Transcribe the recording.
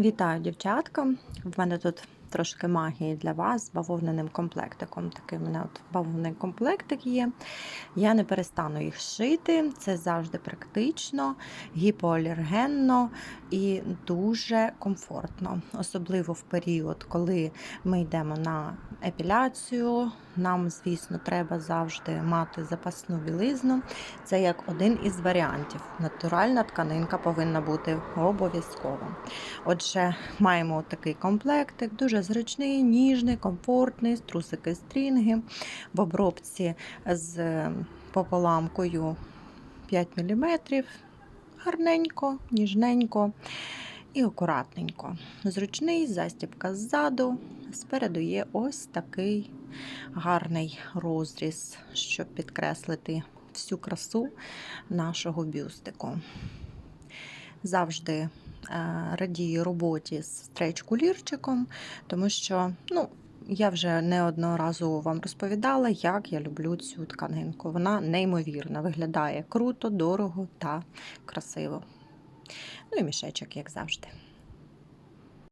Вітаю, дівчатка! В мене тут трошки магії для вас з бавовняним комплектиком. Такий у мене от бавовний комплектик є. Я не перестану їх шити. Це завжди практично, гіпоалергенно і дуже комфортно. Особливо в період, коли ми йдемо на епіляцію. Нам, звісно, треба завжди мати запасну білизну. Це як один із варіантів. Натуральна тканинка повинна бути обов'язково. Отже, маємо такий комплектик, дуже зручний, ніжний, комфортний, з трусики стрінги, в обробці з пополамкою 5 мм. Гарненько, ніжненько і акуратненько. Зручний, застібка ззаду. Спереду є ось такий гарний розріз, щоб підкреслити всю красу нашого бюстику. Завжди радію роботі з стрейч-кулірчиком, тому що ну, я вже неодноразово вам розповідала, як я люблю цю тканинку. Вона неймовірна, виглядає круто, дорого та красиво. Ну і мішечок, як завжди.